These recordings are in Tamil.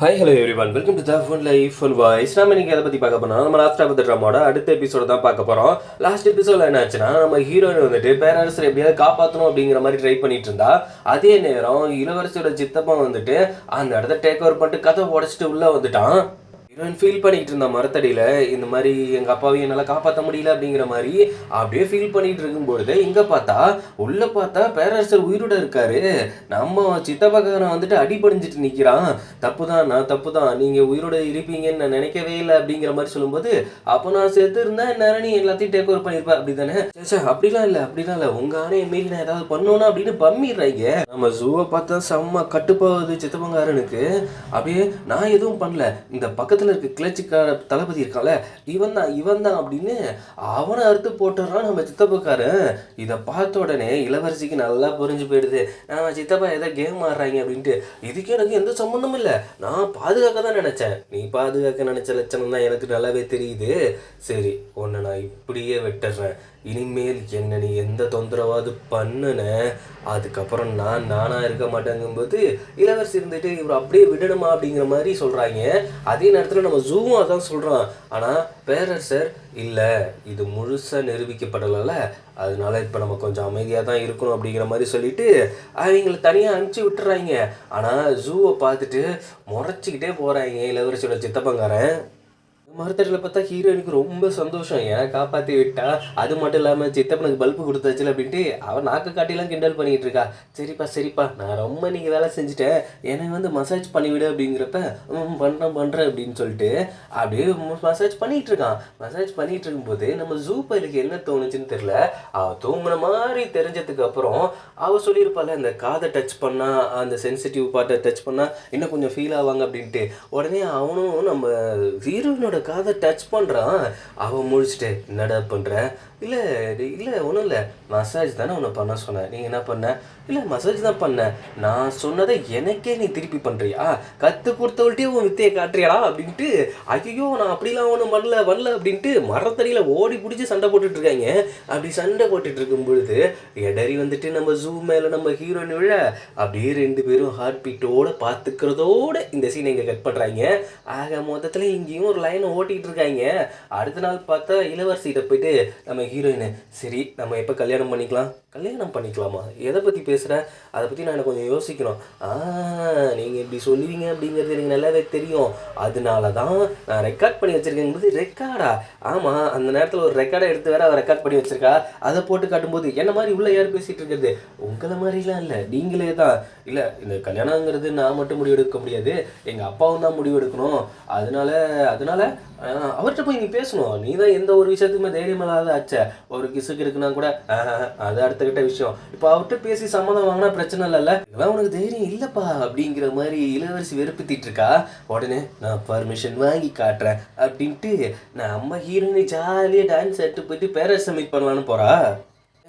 Hi hello everyone welcome to the phone life full voice நம்ம நீங்கள் எதை பற்றி பார்க்க போனால் நம்ம லாஸ்ட் ஆஃப் ட்ராமோட அடுத்த எபிசோட தான் பார்க்க போகிறோம் லாஸ்ட் எபிசோட என்ன ஆச்சுன்னா நம்ம ஹீரோயின் வந்துட்டு பேரரசர் எப்படியாவது காப்பாற்றணும் அப்படிங்கிற மாதிரி ட்ரை பண்ணிட்டு இருந்தா அதே நேரம் இளவரசியோட சித்தப்பா வந்துட்டு அந்த இடத்த டேக் ஓவர் பண்ணிட்டு கதை உடச்சிட்டு உள்ளே வந்துட்டான். ஃபீல் பண்ணிட்டு இருந்தேன் மரத்தடியில். இந்த மாதிரி எங்கள் அப்பாவையும் என்னால் காப்பாற்ற முடியல அப்படிங்கிற மாதிரி அப்படியே ஃபீல் பண்ணிட்டு இருக்கும்பொழுது இங்கே பார்த்தா உள்ளே பார்த்தா பேரரசர் உயிரோட இருக்காரு. நம்ம சித்தப்பக்காரன் வந்துட்டு அடிபடிஞ்சிட்டு நிற்கிறான் தப்பு தான் நான் தப்பு தான் நீங்கள் உயிரோட இருப்பீங்கன்னு நான் நினைக்கவே இல்லை அப்படிங்கிற மாதிரி சொல்லும்போது அப்போ நான் செத்து இருந்தா நேரம் நீ எல்லாத்தையும் டேக் ஓவர் பண்ணியிருப்ப அப்படி தானே சே அப்படிலாம் இல்லை அப்படிலாம் இல்லை. உங்கள் ஆணையை மீறி நான் ஏதாவது பண்ணணும் அப்படின்னு பம்மிடுறாங்க. நம்ம ஜூவை பார்த்தா செம்ம கட்டுப்போகுது சித்தப்பங்காரனுக்கு. அப்படியே நான் எதுவும் பண்ணல. இந்த பக்கத்தில் இருக்க கிளர்ச்சிக்கார தளபதி இருக்கான்ல இவன் தான் இவன் தான் அப்படின்னு அவனை அறுத்து போட்டுறான் நம்ம சித்தப்பக்காரன். இதை பார்த்த உடனே இளவரசிக்கு நல்லா புரிஞ்சு போயிடுது. நம்ம சித்தப்பா ஏதோ கேம் ஆடுறாங்க அப்படின்ட்டு. இதுக்கு எனக்கு எந்த சம்மந்தமும் இல்லை. நான் பாதுகாக்க தான் நினச்சேன். நீ பாதுகாக்க நினச்ச லட்சணம் தான் எனக்கு நல்லாவே தெரியுது. சரி உன்னை நான் இப்படியே விட்டுறேன் இனிமேல் என்ன நீ எந்த தொந்தரவாது பண்ணுன? அதுக்கப்புறம் நான் நானாக இருக்க மாட்டேங்கும்போது இளவரசி இருந்துட்டு இவர் அப்படியே விடணுமா அப்படிங்கிற மாதிரி சொல்கிறாங்க அதே நேரத்தில் நம்ம ஜூவும் அதான் சொல்கிறோம் ஆனால் பேரரசர் இல்லை இது முழுசாக நிரூபிக்கப்படலைல்ல. அதனால இப்போ நம்ம கொஞ்சம் அமைதியாக தான் இருக்கணும் அப்படிங்கிற மாதிரி சொல்லிட்டு அவங்கள தனியாக அனுப்பிச்சி விட்டுறாங்க. ஆனால் ஜூவை பார்த்துட்டு முறைச்சிக்கிட்டே போகிறாங்க இளவரசியோட சித்தப்பங்காரன். மருத்துவத்தில் பார்த்தா ஹீரோயினுக்கு ரொம்ப சந்தோஷம். ஏன் காப்பாற்றி விட்டா அது மட்டும் இல்லாமல் சித்தப்பனுக்கு பல்பு கொடுத்தாச்சுல அப்படின்ட்டு அவன் நாக்கு காட்டிலாம் கிண்டல் பண்ணிகிட்டு இருக்கா. சரிப்பா சரிப்பா நான் ரொம்ப நீங்கள் வேலை செஞ்சுட்டேன். என்னை வந்து மசாஜ் பண்ணிவிடு அப்படிங்கிறப்ப பண்ணுறேன் பண்ணுறேன் அப்படின்னு சொல்லிட்டு அப்படியே மசாஜ் பண்ணிகிட்டு இருக்கான். மசாஜ் பண்ணிகிட்டு இருக்கும்போது நம்ம ஜூ பைலுக்கு என்ன தோணுச்சுன்னு தெரில அவள் தூங்குன மாதிரி தெரிஞ்சதுக்கு அப்புறம் அவள் சொல்லியிருப்பாள் இந்த காதை டச் பண்ணால் அந்த சென்சிட்டிவ் பார்ட்டை டச் பண்ணால் இன்னும் கொஞ்சம் ஃபீல் ஆவாங்க அப்படின்ட்டு. உடனே அவனும் நம்ம ஹீரோயினோட காதை டச் பண்ணுறான் அவன் முழிச்சிட்டு என்னடா பண்ணுற இல்லை இல்லை ஒன்றும் இல்லை. மசாஜ் தானே உன்னை பண்ண சொன்னேன். நீங்கள் என்ன பண்ண? இல்லை மசாஜ் தான் பண்ணேன் நான் சொன்னதை எனக்கே நீ திருப்பி பண்ணுறியா கற்றுக் கொடுத்தவள்கிட்டே உன் வித்தையை காட்டுறியாடா? அப்படின்ட்டு ஐயோ நான் அப்படிலாம் ஒன்றும் பண்ணல பண்ணல அப்படின்ட்டு மரத்தடியில் ஓடி பிடிச்சி சண்டை போட்டுட்ருக்காங்க அப்படி சண்டை போட்டுட்டு இருக்கும் பொழுது எடரி வந்துட்டு நம்ம ஜூ மேலே நம்ம ஹீரோயின் விழ அப்படியே ரெண்டு பேரும் ஹார்ட் பீட்டோட பார்த்துக்கிறதோட இந்த சீனை இங்கே கட் பண்ணுறாங்க ஆக மொத்தத்தில் இங்கேயும் ஒரு லைன் ஓட்டிகிட்டு இருக்காங்க அடுத்த நாள் பார்த்தா இளவரசிகிட்ட போயிட்டு நம்ம ஹீரோயினு சரி நம்ம எப்போ கல்யாணம் பண்ணிக்கலாம்? கல்யாணம் பண்ணிக்கலாமா? எதை பற்றி பேசுகிற அதை பற்றி நான் கொஞ்சம் யோசிக்கணும். நீங்கள் இப்படி சொல்லுவீங்க அப்படிங்கிறது எனக்கு நல்லாவே தெரியும். அதனால தான் நான் ரெக்கார்ட் பண்ணி வச்சுருக்கேங்கிறது ரெக்கார்டா ஆமாம் அந்த நேரத்தில் ஒரு ரெக்கார்டை எடுத்து வேற அவர் ரெக்கார்ட் பண்ணி வச்சுருக்கா. அதை போட்டு காட்டும்போது என்ன மாதிரி உள்ள யார் பேசிகிட்டு இருக்கிறது? உங்களை மாதிரிலாம் இல்லை. நீங்களே தான். இல்லை இந்த கல்யாணங்கிறது நான் மட்டும் முடிவெடுக்க முடியாது. எங்கள் அப்பாவும் தான் முடிவு எடுக்கணும் அதனால அதனால அவர்கிட்ட போய் நீ பேசணும். நீ தான் எந்த ஒரு விஷயத்துக்குமே தைரியம் இல்லாத ஆச்ச ஒரு கிசுக்கு இருக்குன்னா கூட ஆஹ், அது அடுத்த கிட்ட விஷயம். இப்போ அவர்கிட்ட பேசி சம்மதம் வாங்கினா பிரச்சனை இல்லைல்ல? இதெல்லாம் உனக்கு தைரியம் இல்லைப்பா அப்படிங்கிற மாதிரி இளவரசி வெறுப்பித்திட்டு இருக்கா? உடனே நான் பர்மிஷன் வாங்கி காட்டுறேன் அப்படின்ட்டு நான் ஹீரோயினை ஜாலியாக டான்ஸ் எடுத்து போயிட்டு பேரரசை மீட் பண்ணலான்னு போறா?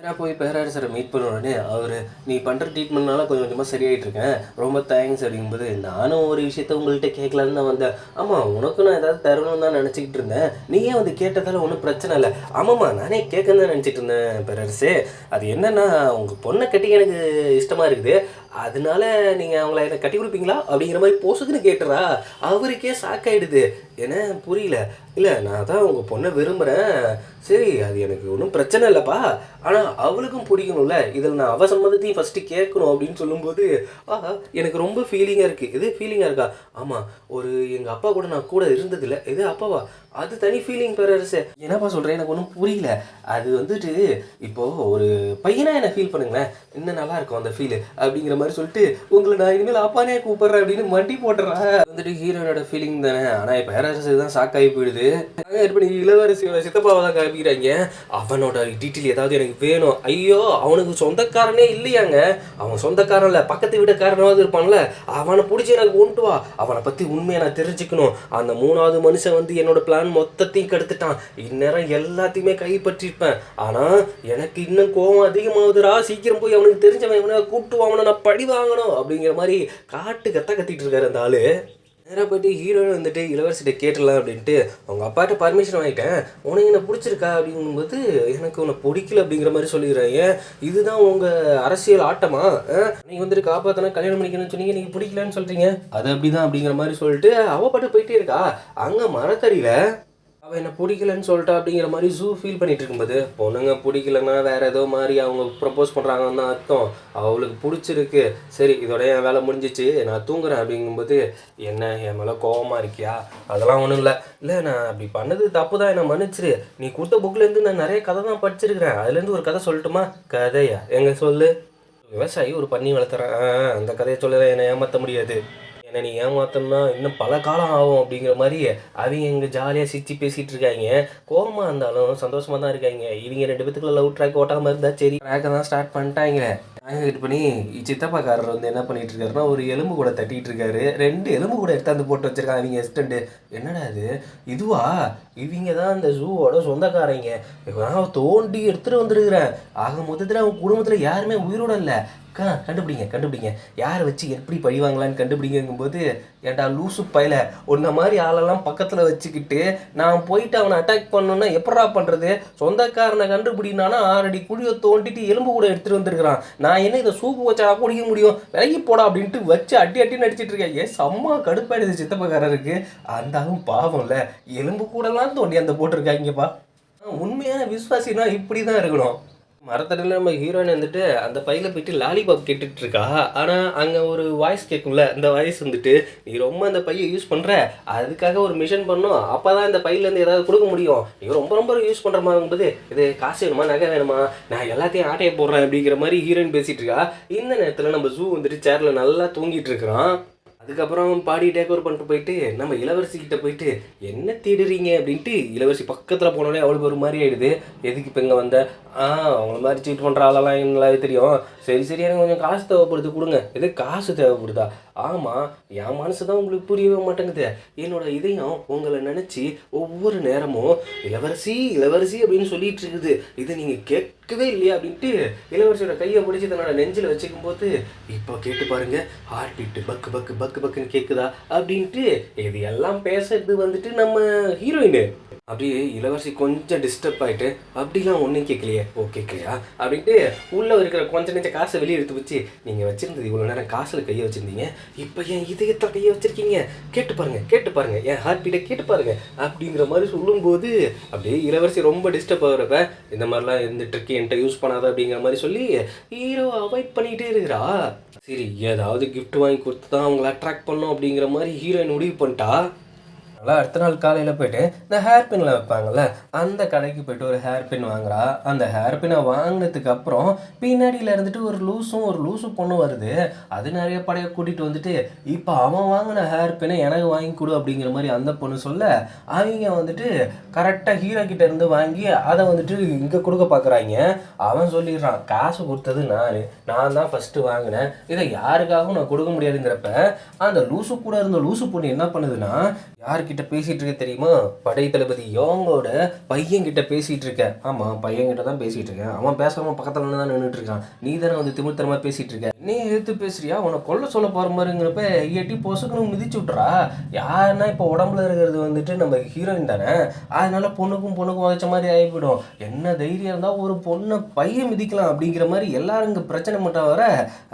நேராக போய் பேரரசரை மீட் பண்ண உடனே அவர் நீ பண்ணுற ட்ரீட்மெண்ட்னால கொஞ்சம் கொஞ்சமாக சரியாயிட்டு இருக்கேன். ரொம்ப தேங்க்ஸ் அப்படிங்கும்போது நானும் ஒரு விஷயத்த உங்கள்கிட்ட கேட்கலான்னு தான் வந்தேன். ஆமாம் உனக்கு நான் ஏதாவது தரணும்னு தான் நினச்சிக்கிட்டு இருந்தேன். நீ ஏன் வந்து கேட்டதால ஒன்றும் பிரச்சனை இல்லை. ஆமாம்மா நானே கேட்கன்னு தான் நினச்சிட்டு இருந்தேன் பேரரசு அது என்னன்னா உங்கள் பொண்ணை கட்டி எனக்கு இஷ்டமாக இருக்குது. அதனால நீங்கள் அவங்கள எனக்கு கட்டி கொடுப்பீங்களா? அப்படிங்கிற மாதிரி போசுக்குன்னு கேட்டுறா. அவருக்கே சாக்காயிடுது ஏன்னா புரியல. இல்லை நான் தான் உங்கள் பொண்ணை விரும்புகிறேன் சரி அது எனக்கு ஒன்றும் பிரச்சனை இல்லைப்பா. ஆனால் அவளுக்கும் பிடிக்கணும்ல. இதில் நான் அவ சம்மதத்தையும் ஃபஸ்ட்டு கேட்கணும் அப்படின்னு சொல்லும்போது ஆஹா எனக்கு ரொம்ப ஃபீலிங்காக இருக்குது இது ஃபீலிங்காக இருக்கா? ஆமாம் ஒரு எங்கள் அப்பா கூட நான் கூட இருந்ததில்ல. இது அப்பாவா? அது தனி ஃபீலிங் பேரரசு என்னப்பா சொல்கிறேன் எனக்கு ஒன்றும் புரியல. அது வந்துட்டு இப்போது ஒரு பையனாக என்ன ஃபீல் பண்ணுங்களேன்? இன்னும் நல்லா இருக்கும் அந்த ஃபீல் அப்படிங்கிற மாதிரி சொல்லிட்டு உங்களை நான் இனிமேல் அப்பானே கூப்பிட்றேன் அப்படின்னு மண்டி போட்டுறேன் வந்துட்டு ஹீரோனோட ஃபீலிங் தானே. ஆனால் இப்போ பேரரசு தான் ஷாக் ஆகி போயிடுது. எப்படி இளவரசியோட சித்தப்பாவை தான் காமிக்கிறாங்க. அவனோட டீட்டெயில் ஏதாவது எனக்கு வேணும். ஐயோ அவனுக்கு சொந்தக்காரனே இல்லையாங்க. அவன் சொந்தக்காரன் இல்லை பக்கத்து வீட்டுக்காரனாவது இருப்பான்ல. அவனை பிடிச்சி எனக்கு கொண்டு வா. அவனை பற்றி உண்மையை நான் தெரிஞ்சுக்கணும். அந்த மூணாவது மனுஷன் வந்து என்னோட பிளான் மொத்தத்தையும் கெடுத்துட்டான். இந்நேரம் எல்லாத்தையுமே கைப்பற்றிருப்பேன். ஆனால் எனக்கு இன்னும் கோவம் அதிகமாகுதுடா. சீக்கிரம் போய் அவனுக்கு தெரிஞ்சவன் இவனை கூப்பிட்டு அவனை நான் பழி வாங்கணும் அப்படிங்கிற மாதிரி காட்டு கத்த கத்திட்டு இருக்காரு அந்த ஆளு. நேராக போயிட்டு ஹீரோயின் வந்துட்டு இளவரசிட்ட கேட்டலாம் அப்படின்ட்டு அவங்க அப்பாட்ட பர்மிஷன் வாங்கிட்டேன். உனக்கு என்ன பிடிச்சிருக்கா அப்படிங்கும்போது எனக்கு உன்னை பிடிக்கல அப்படிங்கிற மாதிரி சொல்லிடுறேன். ஏன்? இதுதான் உங்கள் அரசியல் ஆட்டமா? நீங்கள் வந்துட்டு காப்பாற்றினா கல்யாணம் பண்ணிக்கணும்னு சொன்னீங்க நீங்கள் பிடிக்கலன்னு சொல்கிறீங்க அது அப்படிதான் அப்படிங்கிற மாதிரி சொல்லிட்டு அவ பாட்டு போயிட்டே இருக்கா. அங்கே மரத்தறியில் அவள் என்ன பிடிக்கலன்னு சொல்லிட்டா அப்படிங்கிற மாதிரி ஜூ ஃபீல் பண்ணிகிட்டு இருக்கும்போது பொண்ணுங்க பிடிக்கலன்னா வேறு ஏதோ மாதிரி அவங்க ப்ரப்போஸ் பண்ணுறாங்கன்னு தான் அர்த்தம். அவளுக்கு பிடிச்சிருக்கு. சரி இதோட என் வேலை முடிஞ்சிச்சு. நான் தூங்குறேன் அப்படிங்கும்போது என்ன என் மேலே கோவமாக இருக்கியா? அதெல்லாம் ஒன்றும் இல்லை. இல்லை நான் அப்படி பண்ணது தப்பு தான். என்னை மன்னிச்சிரு. நீ கொடுத்த புக்லேருந்து நான் நிறைய கதை தான் படிச்சிருக்கிறேன். அதுலேருந்து ஒரு கதை சொல்லட்டுமா? கதையா? எங்க சொல்லு? விவசாயி ஒரு பண்ணி வளர்த்துறேன். ஆ, அந்த கதையை சொல்லுறேன் என்னை ஏமாற்ற முடியாது. என்னை நீ ஏமாத்தோம்னா இன்னும் பல காலம் ஆகும் அப்படிங்கிற மாதிரி அவங்க இங்கே ஜாலியாக சிரிச்சு பேசிகிட்டு இருக்காங்க. கோவமாக இருந்தாலும் சந்தோஷமாக தான் இருக்காங்க. இவங்க ரெண்டு பேத்துக்குள்ள லவ் ட்ராக் ஓட்டாமல் இருந்தால் சரி. ட்ராக்கை தான் ஸ்டார்ட் பண்ணிட்டாங்களே ட்ராக்கை பண்ணி சித்தப்பாக்காரர் வந்து என்ன பண்ணிட்டு இருக்காருன்னா ஒரு எலும்பு கூட தட்டிட்டு இருக்காரு. ரெண்டு எலும்பு கூட எடுத்தாந்து போட்டு வச்சிருக்காங்க அவங்க எஸ்டண்ட் என்னடா இது? இதுவா? இவங்க தான் இந்த ஜூவோட சொந்தக்காரங்க. நான் தோண்டி எடுத்துட்டு வந்திருக்கிறேன். ஆக மொத்தத்தில் அவங்க குடும்பத்தில் யாருமே உயிரோட இல்லை. அக்கா கண்டுபிடிங்க கண்டுபிடிங்க. யாரை வச்சு எப்படி பழிவாங்களான்னு கண்டுபிடிங்கும்போது ஏன்டா லூசு பயில உன்ன மாதிரி ஆளெல்லாம் பக்கத்தில் வச்சுக்கிட்டு நான் போயிட்டு அவனை அட்டாக் பண்ணணும்னா எப்படா பண்ணுறது சொந்தக்காரனை கண்டுபிடினானா ஆறடி குழியை தோண்டிட்டு எலும்பு கூட எடுத்துகிட்டு வந்திருக்கிறான். நான் என்ன இதை சூப்பு வச்சா குடிக்க முடியும்? விலகி போடா அப்படின்ட்டு வச்சு அடி அடி நடிச்சிட்டு இருக்கேன். ஏன் செம்ம கடுப்பாயிடுது சித்தப்பக்காரருக்கு. அந்தாலும் பாவம்ல எலும்பு கூடலாம் தோண்டி அந்த போட்டிருக்காங்கப்பா. உண்மையான விஸ்வாசினா இப்படி தான் இருக்கணும். மரத்தடியில் நம்ம ஹீரோயின் வந்துட்டு அந்த பையில போயிட்டு லாலிபாப் கேட்டுட்டு இருக்கா ஆனால் அங்கே ஒரு வாய்ஸ் கேட்கும்ல அந்த வாய்ஸ் வந்துட்டு நீ ரொம்ப அந்த பையை யூஸ் பண்ணுற அதுக்காக ஒரு மிஷன் பண்ணும் அப்போ தான் இந்த பையிலேருந்து ஏதாவது கொடுக்க முடியும். நீ ரொம்ப ரொம்ப யூஸ் பண்ணுற மாதிரி இது காசு வேணுமா நகை வேணுமா? நான் எல்லாத்தையும் ஆட்டையை போடுறேன் அப்படிங்கிற மாதிரி ஹீரோயின் பேசிட்டு இருக்கா இந்த நேரத்தில் நம்ம ஜூ வந்துட்டு சேரில் நல்லா தூங்கிட்டு இருக்கிறான் அதுக்கப்புறம் பாடி டேக் ஓவர் பண்ணிட்டு போயிட்டு நம்ம இளவரசிக்கிட்ட போயிட்டு என்ன தேடுறீங்க? அப்படின்ட்டு இளவரசி பக்கத்தில் போனோடனே அவளுக்கு ஒரு மாதிரி ஆகிடுது எதுக்கு இப்போ இங்கே வந்த? ஆ அவங்கள மாதிரி சீட் பண்ணுற ஆளெல்லாம் எனக்கு தெரியும். சரி சரி எனக்கு கொஞ்சம் காசு தேவைப்படுது கொடுங்க. எது காசு தேவைப்படுதா? ஆமாம் என் மனசு தான் உங்களுக்கு புரியவே மாட்டேங்குது. என்னோட இதயம் உங்களை நினச்சி ஒவ்வொரு நேரமும் இளவரசி இளவரசி அப்படின்னு சொல்லிட்டு இருக்குது. இதை நீங்கள் கேட்கவே இல்லையா அப்படின்ட்டு இளவரசியோட கையை பிடிச்சி தன்னோட நெஞ்சில் வச்சுக்கும் போது இப்போ கேட்டு பாருங்க ஹார்ட் பீட்டு பக்கு பக்கு பக்கு பக்குன்னு கேட்குதா அப்படின்ட்டு இது எல்லாம் பேசுறது வந்துட்டு நம்ம ஹீரோயின் அப்படியே இளவரசி கொஞ்சம் டிஸ்டர்ப் ஆயிட்டு அப்படிலாம் ஒன்றும் கேட்கலையே ஓ கேட்கலையா அப்படின்ட்டு உள்ளே இருக்கிற கொஞ்ச நெஞ்ச காசை வெளியே எடுத்து வச்சு நீங்கள் வச்சுருந்தது இவ்வளோ நேரம் காசில் கையை வச்சுருந்தீங்க. இப்போ என் இதயத்தை கையை வச்சுருக்கீங்க? கேட்டு பாருங்கள் கேட்டு பாருங்கள் என் ஹார்ட் பீட்டை கேட்டு பாருங்க. அப்படிங்கிற மாதிரி சொல்லும்போது அப்படியே இளவரசி ரொம்ப டிஸ்டர்ப் ஆகுறப்ப இந்த மாதிரிலாம் எந்த ட்ரிக் என்கிட்ட யூஸ் பண்ணாத. அப்படிங்கிற மாதிரி சொல்லி ஹீரோ அவாய்ட் பண்ணிகிட்டே இருக்கிறா. சரி ஏதாவது கிஃப்ட் வாங்கி கொடுத்து தான் அவங்கள அட்ராக்ட் பண்ணோம் அப்படிங்கிற மாதிரி ஹீரோயின் முடிவு பண்ணிட்டா அதனால் அடுத்த நாள் காலையில் போயிட்டு இந்த ஹேர் பின்னில் வைப்பாங்கல்ல அந்த கடைக்கு போயிட்டு ஒரு ஹேர் பின் வாங்குறா. அந்த ஹேர் பின்னை வாங்கினதுக்கு அப்புறம் பின்னாடியில் இருந்துட்டு ஒரு லூஸும் ஒரு லூசு பொண்ணு வருது. அது நிறைய படைய கூட்டிகிட்டு வந்துட்டு இப்போ அவன் வாங்கின ஹேர் பின்னை எனக்கு வாங்கி கொடு அப்படிங்கிற மாதிரி அந்த பொண்ணு சொல்ல அவங்க வந்துட்டு கரெக்டாக ஹீரோ கிட்ட இருந்து வாங்கி அதை வந்துட்டு இங்கே கொடுக்க பார்க்குறாங்க அவன் சொல்லிடுறான் காசு கொடுத்தது நான். நான் தான் ஃபஸ்ட்டு வாங்கினேன். இதை யாருக்காகவும் நான் கொடுக்க முடியாதுங்கிறப்ப அந்த லூசு கூட இருந்த லூசு பொண்ணு என்ன பண்ணுதுன்னா யாருக்கு யார்கிட்ட பேசிகிட்டு இருக்க தெரியுமா? படை தளபதி யோங்கோட பையன் கிட்ட பேசிகிட்டு இருக்க ஆமாம் பையன் கிட்ட தான் பேசிகிட்டு இருக்கேன். அவன் பேசாம பக்கத்தில் தான் நின்றுட்டு இருக்கான். நீ தானே வந்து திமிழ்த்தனமா பேசிகிட்டு இருக்க. நீ எடுத்து பேசுறியா? உன்னை கொல்ல சொல்ல போகிற மாதிரிங்கிறப்ப எட்டி பொசுக்குன்னு மிதிச்சு விட்றா யாருன்னா இப்போ உடம்புல இருக்கிறது வந்துட்டு நம்ம ஹீரோயின் தானே? அதனால பொண்ணுக்கும் பொண்ணுக்கும் உதச்ச மாதிரி ஆகிவிடும் என்ன தைரியம் இருந்தால் ஒரு பொண்ணை பையன் மிதிக்கலாம் அப்படிங்கிற மாதிரி எல்லாரும் இங்கே பிரச்சனை மட்டும் வர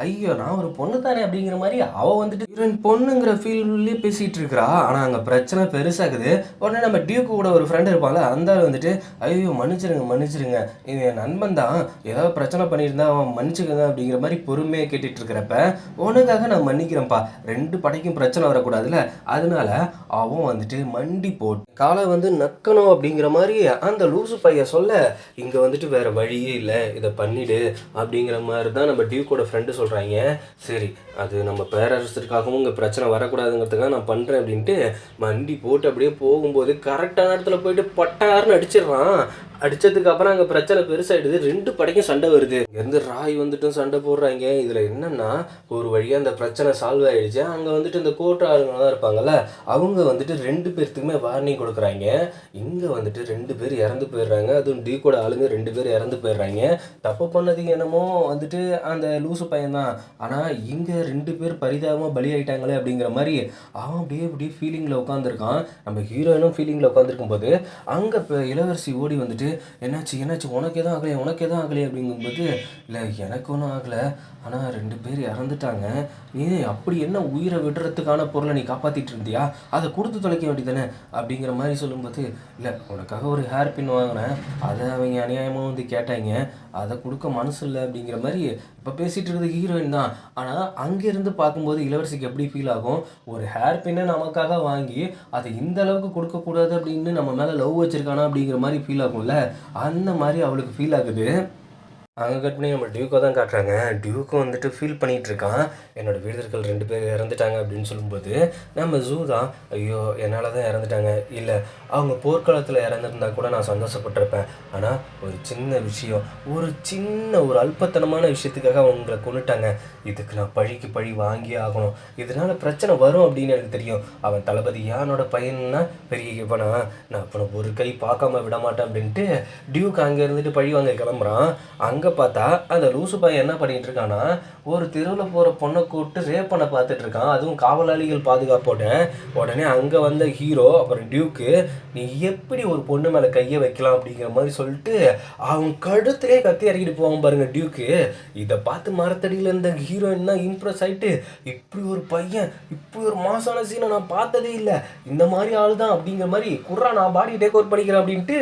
ஐயோ நான் ஒரு பொண்ணு தானே அப்படிங்கிற மாதிரி அவள் வந்துட்டு ஹீரோயின் பொண்ணுங்கிற ஃபீல்ட்லேயே பேசிகிட்டு இருக்கிறா. ஆனால் அங்கே பிரச்சனை பெருசாகுது. உடனே நம்ம டியூக்கு கூட ஒரு ஃப்ரெண்ட் இருப்பாங்க அந்த ஆள் வந்துட்டு ஐயோ மன்னிச்சிருங்க மன்னிச்சிருங்க. இது என் நண்பன் தான். ஏதாவது பிரச்சனை பண்ணியிருந்தா அவன் மன்னிச்சுக்கங்க அப்படிங்கிற மாதிரி பொறுமையாக கேட்டுட்டு இருக்கிறப்ப உனக்காக நான் மன்னிக்கிறேன்ப்பா. ரெண்டு படைக்கும் பிரச்சனை வரக்கூடாதுல்ல. அதனால அவன் வந்துட்டு மண்டி போட்டு காலை வந்து நக்கணும் அப்படிங்கிற மாதிரி அந்த லூசு பையன் சொல்ல இங்கே வந்துட்டு வேற வழியே இல்லை. இதை பண்ணிடு அப்படிங்கிற மாதிரி தான் நம்ம டியூக்கோட ஃப்ரெண்டு சொல்கிறாங்க சரி அது நம்ம பேரரசருக்காகவும் இங்கே பிரச்சனை வரக்கூடாதுங்கிறதுக்காக நான் பண்ணுறேன் அப்படின்ட்டு மண்டி போட்டு அப்படியே போகும்போது கரெக்டான இடத்துல போயிட்டு பட்டாருன்னு அடிச்சிடுறான். அடிச்சதுக்கு அப்புறம் அங்கே பிரச்சனை பெருசாயிடுது. ரெண்டு படைக்கும் சண்டை வருது. இங்கேருந்து ராய் வந்துட்டும் சண்டை போடுறாங்க. இதில் என்னன்னா ஒரு வழியாக அந்த பிரச்சனை சால்வ் ஆயிடுச்சு. அங்கே வந்துட்டு இந்த கோர்ட் ஆளுங்களாம் இருப்பாங்கல்ல அவங்க வந்துட்டு ரெண்டு பேர்த்துக்குமே வார்னிங் கொடுக்குறாங்க. இங்கே வந்துட்டு ரெண்டு பேர் இறந்து போயிடுறாங்க. அதுவும் டீ கூட ஆளுங்க ரெண்டு பேர் இறந்து போயிடுறாங்க. தப்பு பண்ணது என்னமோ வந்துட்டு அந்த லூசு பையன்தான். ஆனால் இங்கே ரெண்டு பேர் பரிதாபமாக பலி ஆகிட்டாங்களே அப்படிங்கிற மாதிரி அவன் அப்படியே அப்படியே ஃபீலிங்கில் உட்காந்துருக்கான் நம்ம ஹீரோயினும் ஃபீலிங்கில் உட்காந்துருக்கும் போது அங்கே இப்போ இளவரசி ஓடி வந்துட்டு என்னாச்சு என்னாச்சு? உனக்கு எதுவும் ஆகலையே? உனக்கு எதுவும் ஆகலையே? அப்படிங்கும்போது இல்லை எனக்கு ஒன்றும் ஆகலை. ஆனால் ரெண்டு பேர் இறந்துட்டாங்க. நீ அப்படி என்ன உயிரை விடுறதுக்கான பொருளை நீ காப்பாற்றிட்டு இருந்தியா? அதை கொடுத்து தொலைக்க வேண்டியதானே அப்படிங்கிற மாதிரி சொல்லும்போது இல்லை உனக்காக ஒரு ஹேர் பின் வாங்கினேன். அதை அவங்க அநியாயமாக வந்து கேட்டாங்க. அதை கொடுக்க மனசு இல்லை அப்படிங்கிற மாதிரி இப்போ பேசிகிட்டு இருக்கிறது ஹீரோயின் தான். ஆனால் அங்கேருந்து பார்க்கும்போது இளவரசிக்கு எப்படி ஃபீல் ஆகும்? ஒரு ஹேர் பின்னை நமக்காக வாங்கி அதை இந்த அளவுக்கு கொடுக்கக்கூடாது அப்படின்னு நம்ம மேலே லவ் வச்சுருக்கானா அப்படிங்கிற மாதிரி ஃபீல் ஆகும்ல? அந்த மாதிரி அவளுக்கு ஃபீல் ஆகுது. அங்கே கட் பண்ணி நம்ம டியூக்கோ தான் காட்டுறாங்க. டியூக்கும் வந்துட்டு ஃபீல் பண்ணிகிட்டு இருக்கான். என்னோட வீரர்கள் ரெண்டு பேர் இறந்துட்டாங்க அப்படின்னு சொல்லும்போது நம்ம ஜூ தான் ஐயோ என்னால் தான் இறந்துட்டாங்க. இல்லை அவங்க போர்க்களத்தில் இறந்துருந்தா கூட நான் சந்தோஷப்பட்டிருப்பேன். ஆனால் ஒரு சின்ன விஷயம் ஒரு சின்ன ஒரு அல்பத்தனமான விஷயத்துக்காக அவங்கள கொண்டுட்டாங்க இதுக்கு நான் பழிக்கு பழி வாங்கியே ஆகணும். இதனால பிரச்சனை வரும் அப்படின்னு எனக்கு தெரியும். அவன் தளபதி யானோட பையன்னா பெரிய இவனா? நான் அப்பனை ஒரு கை பார்க்காம விட மாட்டேன் அப்படின்ட்டு டியூக் அங்கே இருந்துட்டு பழி வாங்க கிளம்புறான். அங்கே பார்த்தா அந்த லூசு பையன் என்ன பண்ணிட்டு இருக்கான்னா ஒரு தெருவில் போகிற பொண்ணை கூப்பிட்டு ரேப் பண்ண பார்த்துட்டு இருக்கான். அதுவும் காவலாளிகள் பாதுகாப்போட. உடனே அங்கே வந்த ஹீரோ அப்புறம் டியூக்கு நீ எப்படி ஒரு பொண்ணு மேலே கையை வைக்கலாம்? அப்படிங்கிற மாதிரி சொல்லிட்டு அவன் கழுத்துலேயே கத்தி இறக்கிட்டு போவான் பாருங்க டியூக்கு இதை பார்த்து மரத்தடியில் இருந்த ஹீரோயின் தான் இம்ப்ரெஸ் ஆகிட்டு இப்படி ஒரு பையன் இப்படி ஒரு மாசான சீனை நான் பார்த்ததே இல்லை. இந்த மாதிரி ஆள் தான். அப்படிங்கிற மாதிரி குர்ரா நான் பாடி டேக் ஓவர் பண்ணிக்கிறேன் அப்படின்ட்டு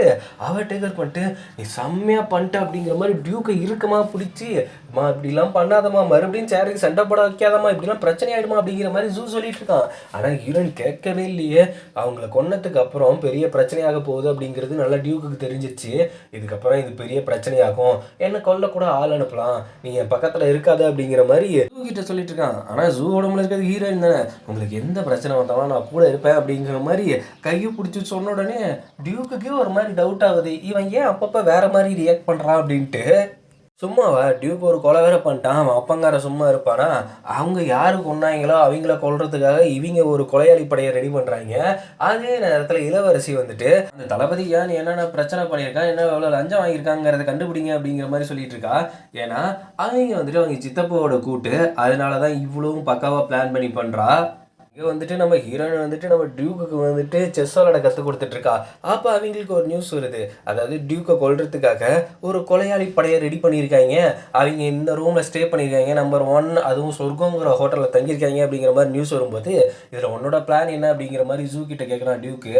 அவ டேக் ஓவர் பண்ணிட்டு நீ செம்மையாக பண்ணிட்ட அப்படிங்கிற மாதிரி டியூக்கை இறுக்கமா பிடிச்சி மா இப்படிலாம் பண்ணாதம்மா மறுபடியும் சேருக்கு சண்டை போட வைக்காதம்மா இப்படிலாம் பிரச்சனை ஆகிடுமா அப்படிங்கிற மாதிரி ஜூ சொல்லிட்டு இருக்கான். ஆனால் ஹீரோயின் கேட்கவே இல்லையே. அவங்கள கொன்னதுக்கு அப்புறம் பெரிய பிரச்சனையாக போகுது அப்படிங்கிறது நல்லா டியூக்கு தெரிஞ்சிச்சு இதுக்கப்புறம் இது பெரிய பிரச்சனையாகும். என்ன கொல்ல கூட ஆள் அனுப்பலாம். நீங்கள் பக்கத்தில் இருக்காது அப்படிங்கிற மாதிரி ஜூ கிட்ட சொல்லிட்டு இருக்கான். ஆனால் ஜூ உடம்புல இருக்கிறது ஹீரோயின் தானே. உங்களுக்கு எந்த பிரச்சனை வந்தாலும் நான் கூட இருப்பேன் அப்படிங்கிற மாதிரி கையை பிடிச்சி சொன்ன உடனே டியூக்குக்கே ஒரு மாதிரி டவுட் ஆகுது. இவன் ஏன் அப்பப்போ வேற மாதிரி ரியாக்ட் பண்ணுறான் அப்படின்ட்டு சும்மாவா? டியூப் ஒரு கொலை வேற பண்ணிட்டான். அவன் அப்பங்கார சும்மா இருப்பானா? அவங்க யாரு கொண்டாங்களோ அவங்கள கொல்றதுக்காக இவங்க ஒரு கொலையாளி படையை ரெடி பண்றாங்க. அதே நேரத்தில் இளவரசி வந்துட்டு அந்த தளபதி ஏன் என்னென்ன பிரச்சனை பண்ணியிருக்கான் என்ன எவ்வளோ லஞ்சம் வாங்கியிருக்காங்கிறத கண்டுபிடிங்க அப்படிங்கிற மாதிரி சொல்லிட்டு இருக்கா ஏன்னா அவங்க வந்துட்டு அவங்க சித்தப்பாவோட கூட்டு அதனால தான் இவ்வளவும் பக்காவாக பிளான் பண்ணி பண்ணுறா இங்கே வந்துட்டு நம்ம ஹீரோயின் வந்துட்டு நம்ம டியூக்கு வந்துட்டு செஸ் விளாட கற்றுக் கொடுத்துட்ருக்கா. அப்போ அவங்களுக்கு ஒரு நியூஸ் வருது. அதாவது டியூக்கை கொல்றதுக்காக ஒரு கொலையாளி படையை ரெடி பண்ணியிருக்காங்க. அவங்க இந்த ரூமில் ஸ்டே பண்ணியிருக்காங்க. நம்பர் ஒன் அதுவும் சொர்க்கங்கிற ஹோட்டலில் தங்கியிருக்காங்க அப்படிங்கிற மாதிரி நியூஸ் வரும்போது இதில் உன்னோட பிளான் என்ன அப்படிங்கிற மாதிரி ஜூ கிட்ட கேட்குறான் டியூக்கு.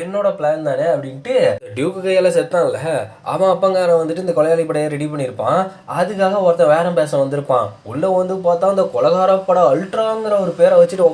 என்னோட பிளான் தானே அப்படின்ட்டு டியூக்கு கையால் செத்தான்ல. அவன் அப்பங்காரன் வந்துட்டு இந்த கொலையாளி படையை ரெடி பண்ணியிருப்பான். அதுக்காக ஒருத்தன் வேறம் பேச வந்திருப்பான். உள்ளே வந்து பார்த்தா அந்த கொலகார படம் அல்ட்ராங்கிற ஒரு பேரை வச்சுட்டு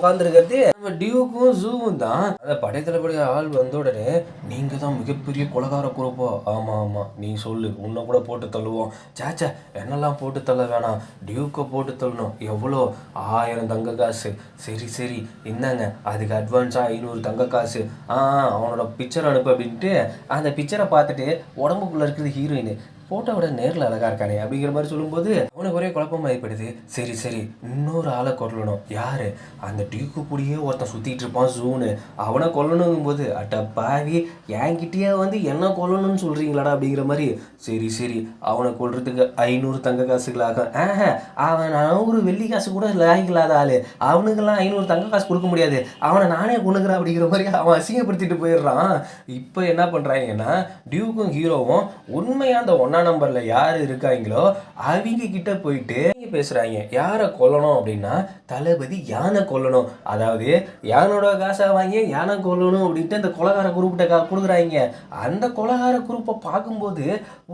உட்காந்துருக்கிறது நம்ம டியூக்கும் ஜூவும் தான். அந்த படைத்தளபடி ஆள் வந்த உடனே நீங்க தான் மிகப்பெரிய குலகார குரூப்பா. ஆமா ஆமா. நீ சொல்லு. உன்னை கூட போட்டு தள்ளுவோம். சேச்சா என்னெல்லாம் போட்டு தள்ள வேணாம். டியூக்கை போட்டு தள்ளணும். எவ்வளோ? ஆயிரம் தங்க காசு. சரி சரி. இந்தாங்க. அதுக்கு அட்வான்ஸாக ஐநூறு தங்க காசு. ஆ அவனோட பிக்சர் அனுப்பு அப்படின்ட்டு அந்த பிக்சரை பார்த்துட்டு உடம்புக்குள்ள இருக்கிறது ஹீரோயின் ஃபோட்டோவோட நேரில் அழகா இருக்கானே அப்படிங்கிற மாதிரி சொல்லும்போது அவனுக்கு ஒரே குழப்பம் ஏற்படுது. சரி சரி இன்னொரு ஆளை கொல்லணும். யார்? அந்த டியூக்கு கூடயே ஒருத்தன் சுற்றிட்டு இருப்பான் ஜூனு. அவனை கொல்லணுங்கும் போது அட்ட பாவி என்கிட்டயே வந்து என்ன கொல்லணும்னு சொல்கிறீங்களாடா அப்படிங்கிற மாதிரி. சரி சரி அவனை கொல்றதுக்கு ஐநூறு தங்க காசுகளாகும் ஆஹ அவன் ஒரு வெள்ளி காசு கூட லாய்க்கலாத ஆள். அவனுக்கெல்லாம் ஐநூறு தங்க காசு கொடுக்க முடியாது. அவனை நானே கொண்டுக்கிறேன் அப்படிங்கிற மாதிரி அவன் அசிங்கப்படுத்திட்டு போயிடுறான். இப்போ என்ன பண்ணுறாங்கன்னா டியூக்கும் ஹீரோவும் உண்மையாக அந்த ஒன்னா நம்பரில் யார் இருக்காங்களோ அவங்க கிட்ட போயிட்டு பேசுகிறாங்க யாரை கொல்லணும் அப்படின்னா தளபதி யானை கொல்லணும். அதாவது யானோட காசை வாங்கி யானை கொல்லணும் அப்படின்ட்டு அந்த கொலகார குரூப்கிட்ட கா கொடுக்குறாங்க. அந்த கொலகார குரூப்பை பார்க்கும்போது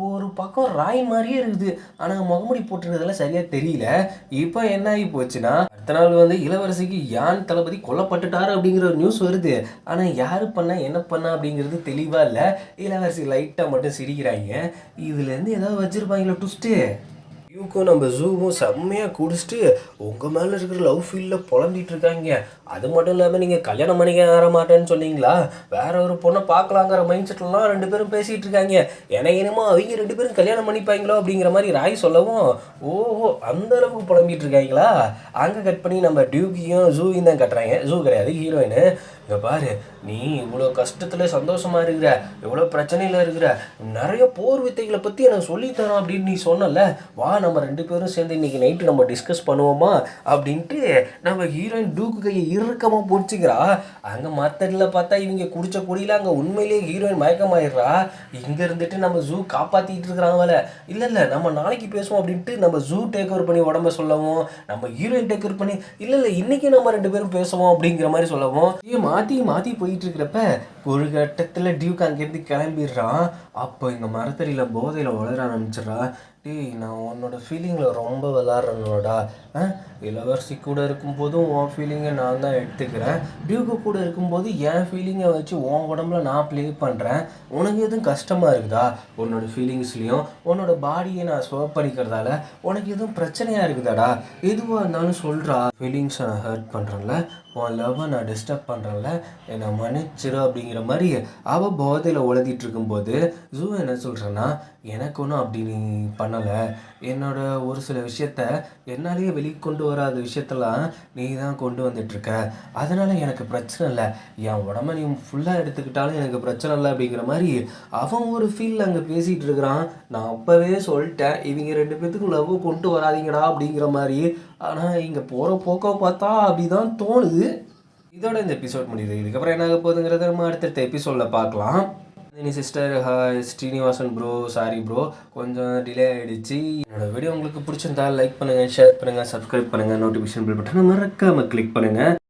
ஒரு பக்கம் ராய் மாதிரியே இருக்குது. ஆனால் முகமுடி போட்டுருக்கிறதுல சரியாக தெரியல. இப்போ என்ன ஆகி போச்சுன்னா அடுத்த நாள் வந்து இளவரசிக்கு யான் தளபதி கொல்லப்பட்டுட்டாரு அப்படிங்கிற ஒரு நியூஸ் வருது. ஆனால் யார் பண்ண என்ன பண்ண அப்படிங்கிறது தெளிவாக இல்லை. இளவரசி லைட்டாக மட்டும் சிரிக்கிறாங்க. இதில் இதுலேருந்து ஏதாவது வச்சிருப்பாங்களா ட்விஸ்ட்டு யூக்கும் நம்ம ஜூவும் செம்மையாக குடிச்சிட்டு உங்கள் மேலே இருக்கிற லவ் ஃபீல்டில் புலம்பிகிட்டு இருக்காங்க. அது மட்டும் இல்லாமல் நீங்கள் கல்யாணம் பண்ணிக்க வர மாட்டேன்னு சொன்னீங்களா? வேற ஒரு பொண்ணை பார்க்கலாங்கிற மைண்ட் செட்லாம் ரெண்டு பேரும் பேசிகிட்டு இருக்காங்க. எனக்கு என்னமோ அவங்க ரெண்டு பேரும் கல்யாணம் பண்ணிப்பாங்களோ அப்படிங்கிற மாதிரி ராய் சொல்லவும் ஓஹோ அந்த அளவுக்கு புலம்பிட்டு இருக்காங்களா? அங்கே கட் பண்ணி நம்ம டியூக்கியும் ஜூவையும் தான் கட்டுறாங்க. ஜூ கிடையாது ஹீரோயின் இங்கே பாரு நீ இவ்வளோ கஷ்டத்தில் சந்தோஷமாக இருக்கிற இவ்வளோ பிரச்சனையில் இருக்கிற நிறைய போர் வித்தைகளை பற்றி எனக்கு சொல்லித்தரோம் அப்படின்னு நீ சொன்னல. வா நம்ம ரெண்டு பேரும் சேர்ந்து இன்னைக்கு நைட்டு நம்ம டிஸ்கஸ் பண்ணுவோமா அப்படின்ட்டு நம்ம ஹீரோயின் டூக்கு கையை இறுக்கமாக பிடிச்சிக்கிறா. அங்கே மற்றதில் பார்த்தா இவங்க குடிச்ச குடியில் அங்கே உண்மையிலேயே ஹீரோயின் மயக்கமாயிடுறா. இங்கே இருந்துட்டு நம்ம ஜூ காப்பாற்றிட்டு இருக்கிறாங்கள இல்லை இல்லை நம்ம நாளைக்கு பேசுவோம் அப்படின்ட்டு நம்ம ஜூ டேக் ஓவர் பண்ணி உடம்ப சொல்லவும் நம்ம ஹீரோயின் டேக் ஓவர் பண்ணி இல்லை இல்லை இன்றைக்கி நம்ம ரெண்டு பேரும் பேசுவோம் அப்படிங்கிற மாதிரி சொல்லவும். ஏமா மாற்றி மாற்றி போயிட்டு இருக்கிறப்ப ஒரு கட்டத்தில் டியூக் அங்கேருந்து கிளம்பிடுறான். அப்போ இங்கே மரத்தடியில் போதையில் வளர ஆரம்பிச்சிடறா. டேய் நான் உன்னோட ஃபீலிங்கில் ரொம்ப விளாட்றனோடா. இளவரசி கூட இருக்கும்போதும் உன் ஃபீலிங்கை நான் தான் எடுத்துக்கிறேன். டியூக்கு கூட இருக்கும்போது என் ஃபீலிங்கை வச்சு உன் உடம்புல நான் ப்ளே பண்ணுறேன் உனக்கு எதுவும் கஷ்டமாக இருக்குதா? உன்னோட ஃபீலிங்ஸ்லேயும் உன்னோட பாடியை நான் ஸ்வப் பண்ணிக்கிறதால உனக்கு எதுவும் பிரச்சனையாக இருக்குதாடா? எதுவாக இருந்தாலும் சொல்கிறா ஃபீலிங்ஸை நான் ஹர்ட் பண்ணுறேன்ல உன் லவ்வை நான் டிஸ்டர்ப் பண்ணுறேன்ல என்னை மன்னிச்சிரு அப்படிங்கிற மாதிரி அவள் போதையில் உழுதிட்டு இருக்கும்போது ஜூ என்ன சொல்கிறேன்னா எனக்கு ஒன்றும் அப்படி நீ பண்ணலை என்னோட ஒரு சில விஷயத்த என்னாலேயே வெளிக்கொண்டு வராத விஷயத்தெல்லாம் நீ தான் கொண்டு வந்துட்டுருக்க. அதனால் எனக்கு பிரச்சனை இல்லை. என் உடம்ப நீ ஃபுல்லாக எடுத்துக்கிட்டாலும் எனக்கு பிரச்சனை இல்லை அப்படிங்கிற மாதிரி அவன் ஒரு ஃபீல் அங்கே பேசிகிட்டு இருக்கிறான். நான் அப்போவே சொல்லிட்டேன் இவங்க ரெண்டு பேத்துக்கும் லவ் கொண்டு வராதீங்கடா அப்படிங்கிற மாதிரி. ஆனால் இங்கே போகிற போக்க பார்த்தா அப்படி தான் தோணுது. இதோட இந்த எபிசோட் முடியுது. இதுக்கப்புறம் என்ன ஆக போகுதுங்கிறத நம்ம அடுத்தடுத்த எபிசோடில் பார்க்கலாம். நீ sister hi Srinivasan bro sorry bro கொஞ்சம் டிலே ஆகிடுச்சு என்னோட வீடியோ உங்களுக்கு பிடிச்சிருந்தா லைக் பண்ணுங்கள் ஷேர் பண்ணுங்கள் சப்ஸ்கிரைப் பண்ணுங்கள் நோட்டிஃபிகேஷன் பில் பட்டனை மறக்காமல் கிளிக் பண்ணுங்கள்